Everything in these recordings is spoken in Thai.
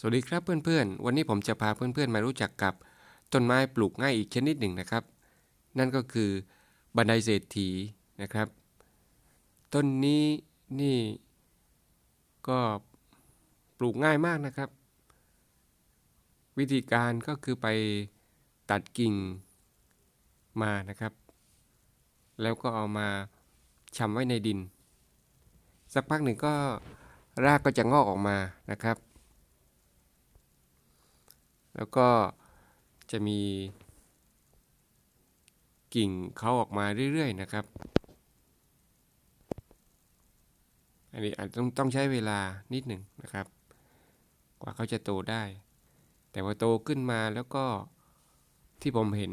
สวัสดีครับเพื่อนๆ วันนี้ผมจะพาเพื่อนๆมารู้จักกับต้นไม้ปลูกง่ายอีกชนิดหนึ่งนะครับ นั่นก็คือบันไดเศรษฐีนะครับ ต้นนี้นี่ก็ปลูกง่ายมากนะครับ วิธีการก็คือไปตัดกิ่งมานะครับ แล้วก็เอามาชำไว้ในดิน สักพักหนึ่งก็รากก็จะงอกออกมานะครับ แล้วก็จะมีกิ่งเขาออกมาเรื่อยๆนะครับ อันนี้อาจต้องต้องใช้เวลานิดหนึ่งนะครับ กว่าเขาจะโตได้ แต่ว่าโตขึ้นมาแล้วก็ที่ผมเห็น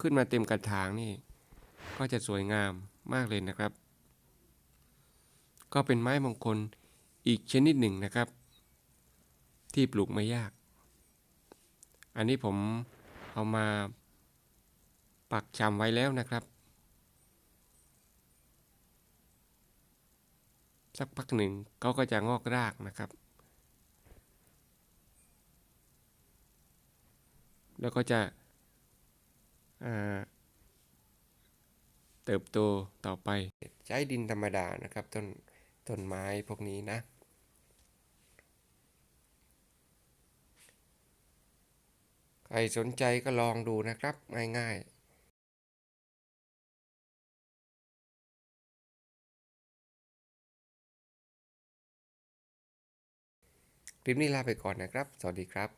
ขึ้นมาเต็มกระถางนี่ ก็จะสวยงามมากเลยนะครับ ก็เป็นไม้มงคลอีกชนิดหนึ่งนะครับ ที่ปลูกไม่ยาก อันนี้ผมเอามาปักชำไว้แล้วนะครับ สักพักหนึ่งเขาก็จะงอกรากนะครับ แล้วก็จะเติบโตต่อไปใช้ดินธรรมดานะครับต้นต้นไม้พวกนี้นะ ใครสนใจก็ลองดูนะครับ ง่ายๆคลิปนี้ลาไปก่อนนะครับ สวัสดีครับ